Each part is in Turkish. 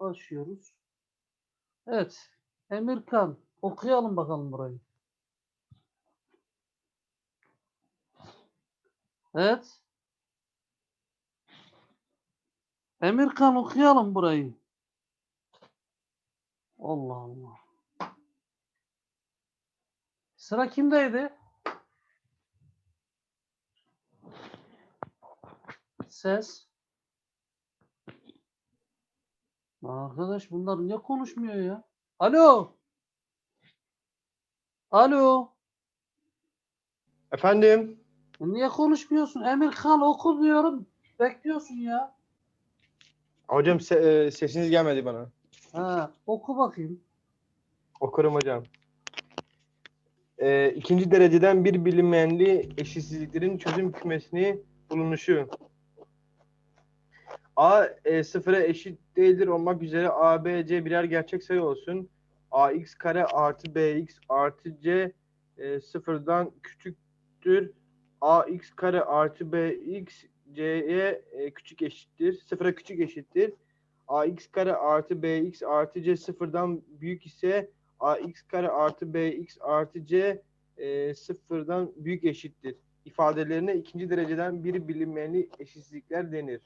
Başlıyoruz. Evet. Emirkan. Okuyalım bakalım burayı. Evet. Emirkan okuyalım burayı. Allah Allah. Sıra kimdeydi? Ses. Arkadaş bunlar niye konuşmuyor ya? Alo. Alo. Efendim? Niye konuşmuyorsun? Emirkan oku diyorum. Bekliyorsun ya. Hocam se- e, sesiniz gelmedi bana. Ha, oku bakayım. Okurum hocam. E, ikinci dereceden bir bilinmeyenli eşitsizliklerin çözüm kümesini bulunuşu. A e, sıfıra eşit değildir olmak üzere A, B, C birer gerçek sayı olsun. AX kare artı BX artı C e, sıfırdan küçüktür. AX kare artı BX C'ye e, küçük eşittir. Sıfıra küçük eşittir. AX kare artı BX artı C sıfırdan büyük ise AX kare artı BX artı C e, sıfırdan büyük eşittir. İfadelerine ikinci dereceden bir bilinmeyenli eşitsizlikler denir.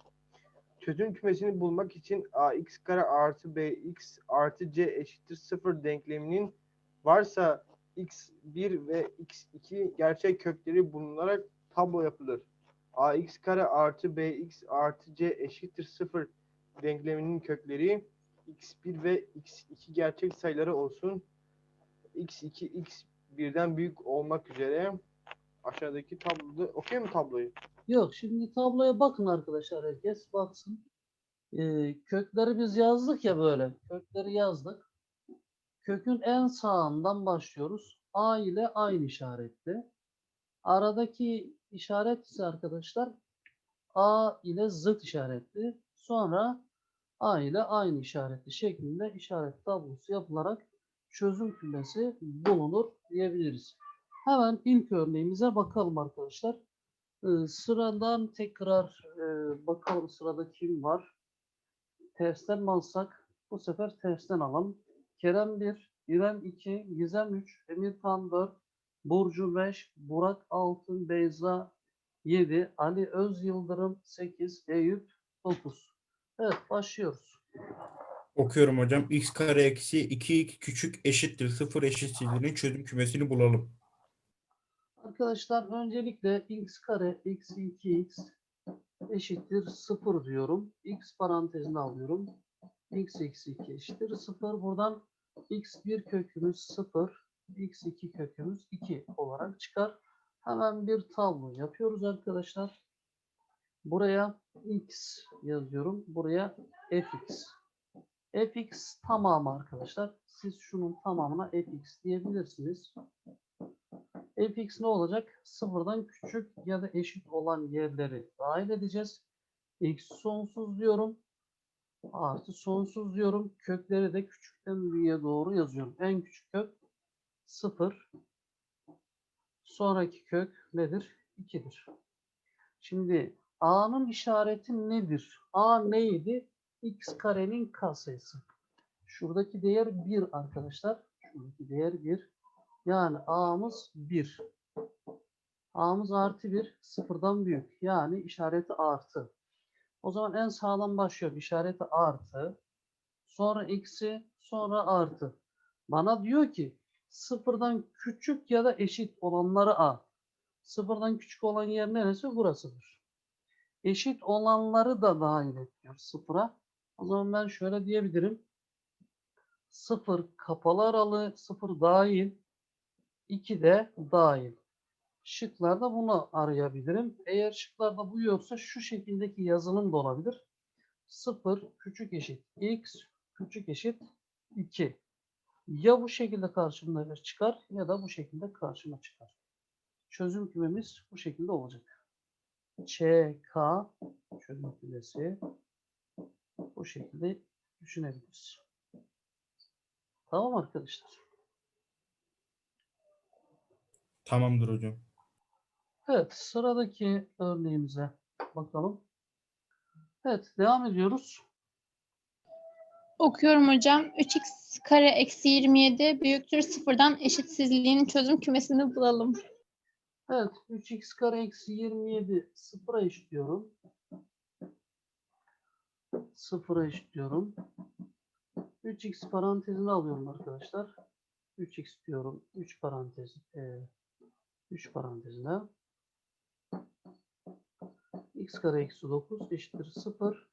Çözüm kümesini bulmak için AX kare artı BX artı C eşittir sıfır denkleminin varsa x1 ve x2 gerçek kökleri bulunarak tablo yapılır. AX kare artı BX artı C eşittir sıfır denkleminin kökleri x1 ve x2 gerçek sayıları olsun. x2 x1'den büyük olmak üzere aşağıdaki tabloda okuyayım mı tabloyu? Yok şimdi tabloya bakın arkadaşlar herkes baksın. Ee, kökleri biz yazdık ya böyle. Kökleri yazdık. Kökün en sağından başlıyoruz. A ile aynı işaretli. Aradaki işaret ise arkadaşlar A ile zıt işaretli. Sonra A ile aynı işaretli şeklinde işaret tablosu yapılarak çözüm kümesi bulunur diyebiliriz. Hemen ilk örneğimize bakalım arkadaşlar. Ee, sıradan tekrar e, bakalım sırada kim var. Tersten alsak? Bu sefer tersten alalım. Kerem 1, İrem 2, Gizem 3, Emirkan 4, Burcu 5, Burak Altın, Beyza 7, Ali Öz Yıldırım 8, Eyüp 9. Evet başlıyoruz. Okuyorum hocam. x kare eksi 2x küçük eşittir 0 eşitsizliğinin çözüm kümesini bulalım. Arkadaşlar öncelikle x kare eksi 2x eşittir 0 diyorum. x parantezine alıyorum. x eksi 2 eşittir 0. Buradan x1 kökümüz 0. x2 kökümüz 2 olarak çıkar. Hemen bir tablo yapıyoruz arkadaşlar. Buraya x yazıyorum. Buraya fx. fx tamamı arkadaşlar. Siz şunun tamamına fx diyebilirsiniz fx ne olacak? Sıfırdan küçük ya da eşit olan yerleri dahil edeceğiz. x sonsuz diyorum. Artı sonsuz diyorum. Kökleri de küçükten büyüğe doğru yazıyorum. En küçük kök 0. Sonraki kök nedir? 2'dir. Şimdi a'nın işareti nedir? a neydi? x karenin katsayısı. Şuradaki değer 1 arkadaşlar. Şuradaki değer 1. Yani a'mız 1. A'mız artı 1 sıfırdan büyük. Yani işareti artı. O zaman en sağdan başlıyorum. İşareti artı. Sonra eksi. Sonra artı. Bana diyor ki sıfırdan küçük ya da eşit olanları A. Sıfırdan küçük olan yer neresi? Burasıdır. Eşit olanları da dahil ediyor sıfıra. O zaman ben şöyle diyebilirim. Sıfır kapalı aralığı sıfır dahil. 2 de dahil. Şıklarda bunu arayabilirim. Eğer şıklarda bu yoksa şu şekildeki yazılım da olabilir. 0 küçük eşit x küçük eşit 2. Ya bu şekilde karşımda çıkar ya da bu şekilde karşıma çıkar. Çözüm kümemiz bu şekilde olacak. ÇK çözüm kümesi bu şekilde düşünebiliriz. Tamam arkadaşlar. Tamamdır hocam. Evet, sıradaki örneğimize bakalım. Evet, devam ediyoruz. Okuyorum hocam. 3x kare eksi 27 büyüktür sıfırdan eşitsizliğin çözüm kümesini bulalım. Evet. 3x kare eksi 27 sıfıra eşitliyorum. Sıfıra eşitliyorum. 3x parantezini alıyorum arkadaşlar. 3x diyorum. 3 parantez. E, 3 parantezine. x kare eksi 9 eşittir 0.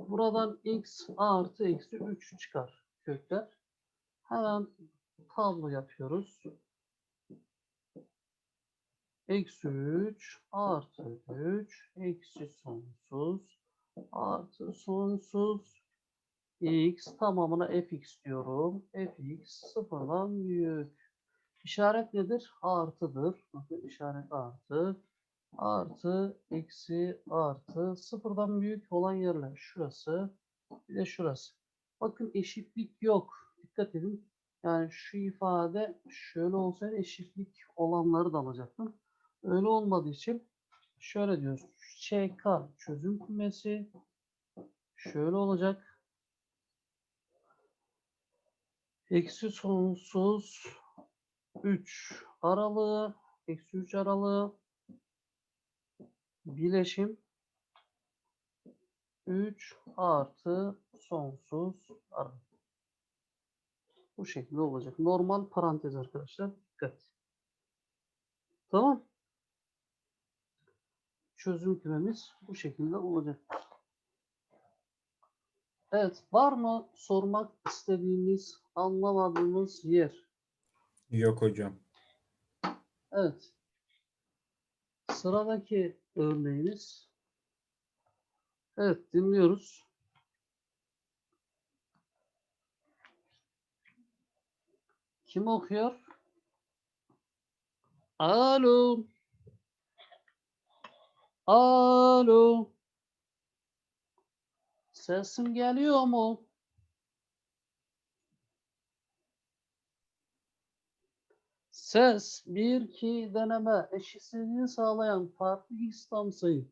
Buradan x artı eksi 3 çıkar kökler. Hemen tablo yapıyoruz. Eksi 3 artı 3 eksi sonsuz artı sonsuz x tamamına fx diyorum. fx sıfırdan büyük. İşaret nedir? Artıdır. Bakın işaret artı. Artı, eksi, artı. Sıfırdan büyük olan yerler şurası. Bir de şurası. Bakın eşitlik yok. Dikkat edin. Yani şu ifade şöyle olsaydı eşitlik olanları da alacaktım. Öyle olmadığı için şöyle diyoruz. ÇK çözüm kümesi şöyle olacak. Eksi sonsuz 3 aralığı eksi 3 aralığı bileşim 3 artı sonsuz aralık. Bu şekilde olacak. Normal parantez arkadaşlar. Dikkat. Tamam. Çözüm kümemiz bu şekilde olacak. Evet. Var mı sormak istediğimiz, anlamadığımız yer? Yok hocam. Evet. Sıradaki örneğimiz. Evet dinliyoruz. Kim okuyor? Alo. Alo. Sesim geliyor mu? Ses 1 2 deneme eşitsizliğini sağlayan farklı x tam sayı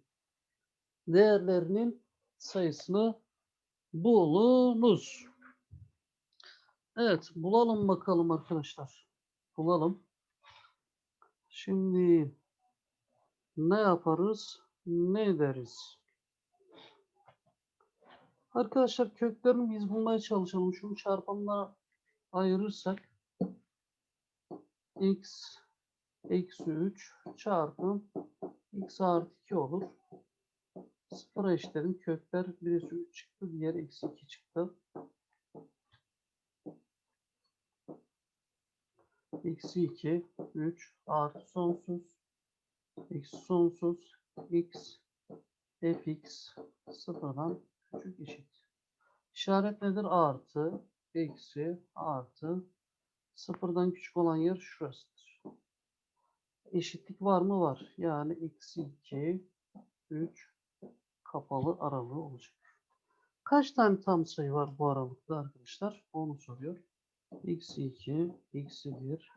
değerlerinin sayısını bulunuz. Evet, bulalım bakalım arkadaşlar. Bulalım. Şimdi ne yaparız? Ne ederiz? Arkadaşlar köklerini biz bulmaya çalışalım. Şunu çarpanlara ayırırsak x eksi 3 çarpı x artı 2 olur. Sıfıra eşitledim. Kökler birisi 3 çıktı. Diğeri eksi 2 çıktı. Eksi 2, 3 artı sonsuz. Eksi sonsuz. x fx sıfırdan küçük eşit. İşaret nedir? Artı, eksi, artı. Sıfırdan küçük olan yer şurasıdır. Eşitlik var mı? Var. Yani eksi 2, 3 kapalı aralığı olacak. Kaç tane tam sayı var bu aralıkta arkadaşlar? Onu soruyor. Eksi 2, eksi 1,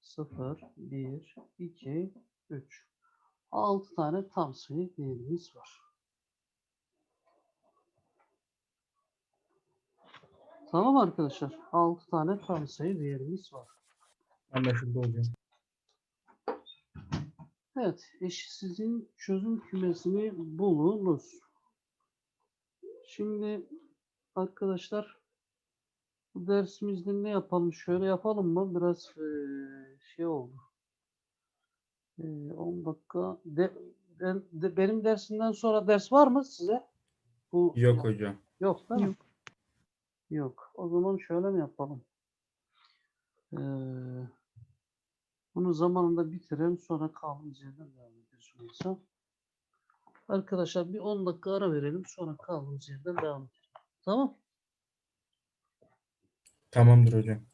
0, 1, 2, 3. 6 tane tam sayı değerimiz var. Tamam arkadaşlar. 6 tane tam sayı değerimiz var. Anlaşıldı hocam. Evet, eşitsizliğin çözüm kümesini bulunuz. Şimdi arkadaşlar bu dersimizde ne yapalım? Şöyle yapalım mı? Biraz eee, şey oldu. Eee, 10 dakika. De, ben- de- benim dersimden sonra ders var mı size? Bu Yok hocam. Yok değil mi? Yok. Yok. O zaman şöyle mi yapalım? Ee, bunu zamanında bitirelim sonra kaldığımız yerden devam ederiz. öyleyse. Arkadaşlar bir 10 dakika ara verelim sonra kaldığımız yerden devam edelim. Tamam. Tamamdır hocam.